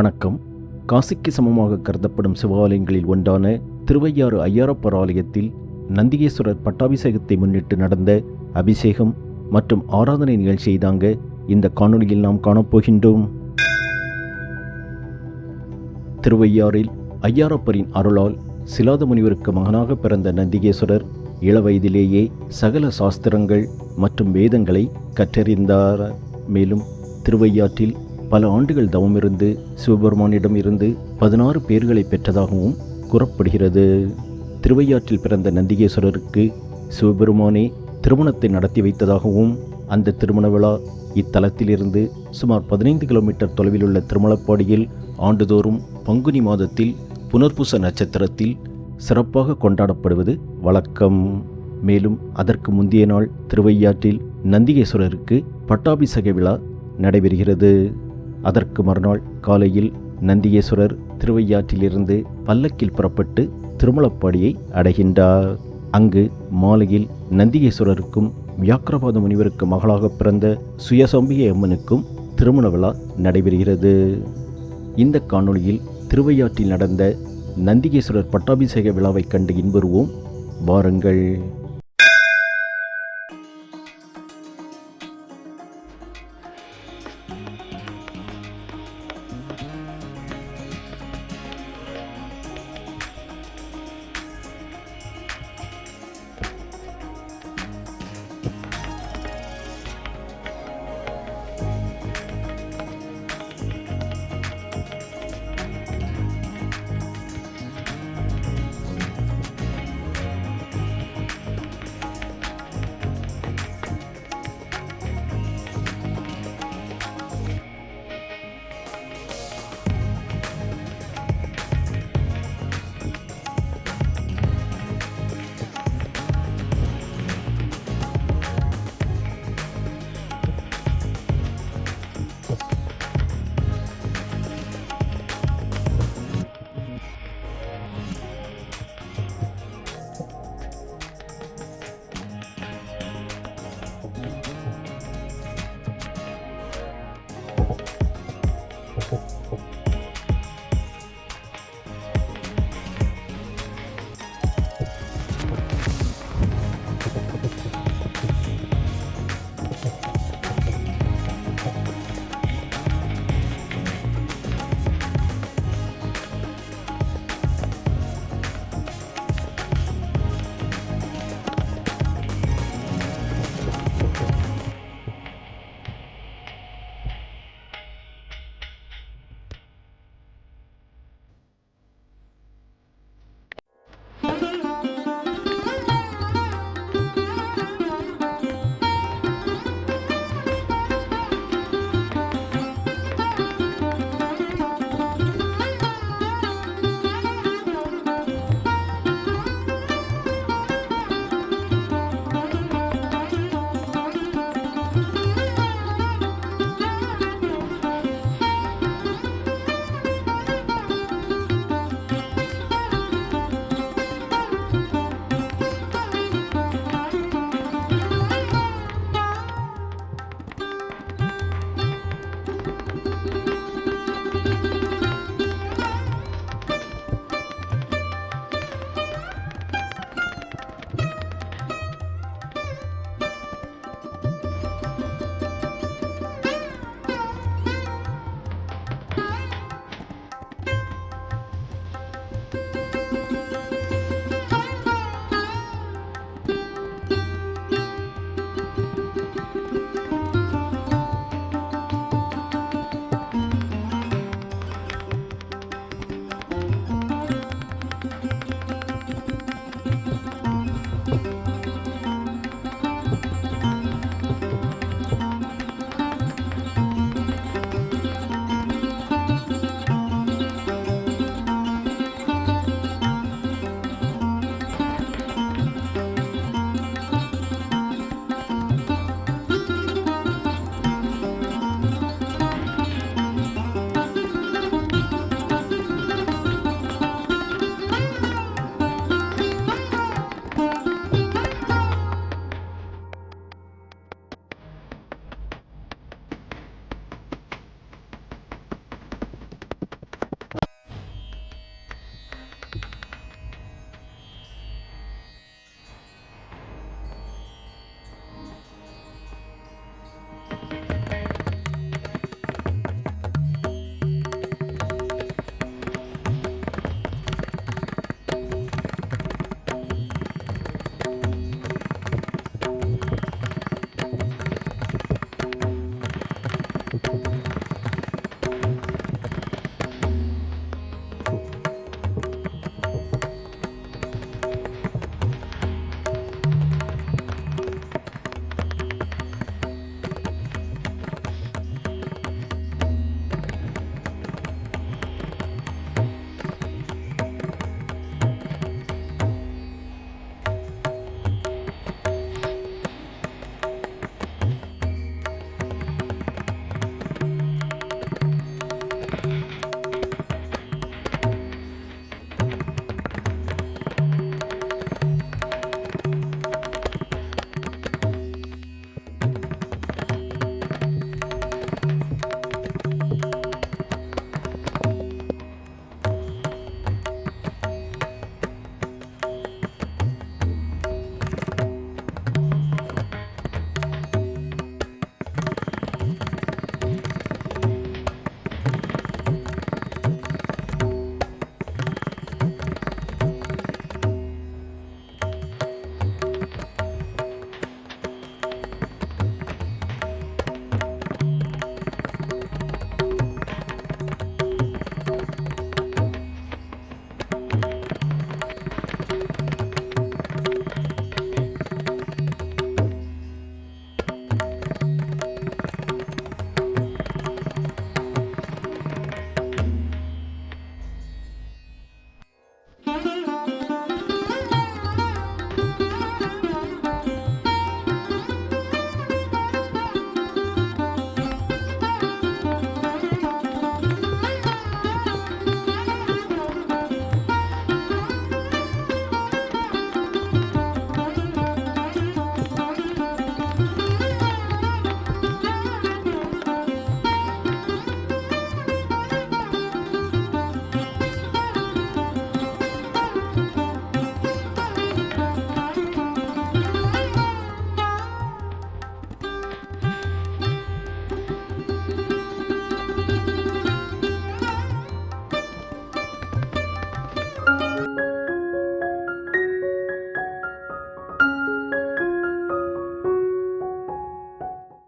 வணக்கம். காசிக்கு சமமாக கருதப்படும் சிவாலயங்களில் ஒன்றான திருவையாறு ஐயாரப்பர் ஆலயத்தில் நந்திகேஸ்வரர் பட்டாபிஷேகத்தை முன்னிட்டு நடந்த அபிஷேகம் மற்றும் ஆராதனை நிகழ்ச்சியை தாங்க இந்த காணொலியில் நாம் காணப்போகின்றோம் திருவையாறில் ஐயாரப்பரின் அருளால் சிலாத முனிவருக்கு மகனாக பிறந்த நந்திகேஸ்வரர் இளவயதிலேயே சகல சாஸ்திரங்கள் மற்றும் வேதங்களை கற்றறிந்தார். மேலும் திருவையாற்றில் பல ஆண்டுகள் தவமிருந்து சிவபெருமானிடம் இருந்து பதினாறு பேர்களை பெற்றதாகவும் கூறப்படுகிறது. திருவையாற்றில் பிறந்த நந்திகேஸ்வரருக்கு சிவபெருமானே திருமணத்தை நடத்தி வைத்ததாகவும் அந்த திருமண விழா இத்தலத்திலிருந்து சுமார் பதினைந்து கிலோமீட்டர் தொலைவில் உள்ள திருமலப்பாடியில் ஆண்டுதோறும் பங்குனி மாதத்தில் புனர்பூச நட்சத்திரத்தில் சிறப்பாக கொண்டாடப்படுவது வழக்கம். மேலும் அதற்கு முந்தைய நாள் திருவையாற்றில் நந்திகேஸ்வரருக்கு பட்டாபிஷேக விழா நடைபெறுகிறது. அதற்கு மறுநாள் காலையில் நந்திகேஸ்வரர் திருவையாற்றிலிருந்து பல்லக்கில் புறப்பட்டு திருமலப்பாடியை அடைகின்றார். அங்கு மாலையில் நந்திகேஸ்வரருக்கும் வியாக்கிரபாத முனிவருக்கு மகளாக பிறந்த சுயசம்பிய அம்மனுக்கும் திருமண விழா நடைபெறுகிறது. இந்த காணொளியில் திருவையாற்றில் நடந்த நந்திகேஸ்வரர் பட்டாபிஷேக விழாவைக் கண்டு இன்புறுவோம். வாருங்கள். 행복.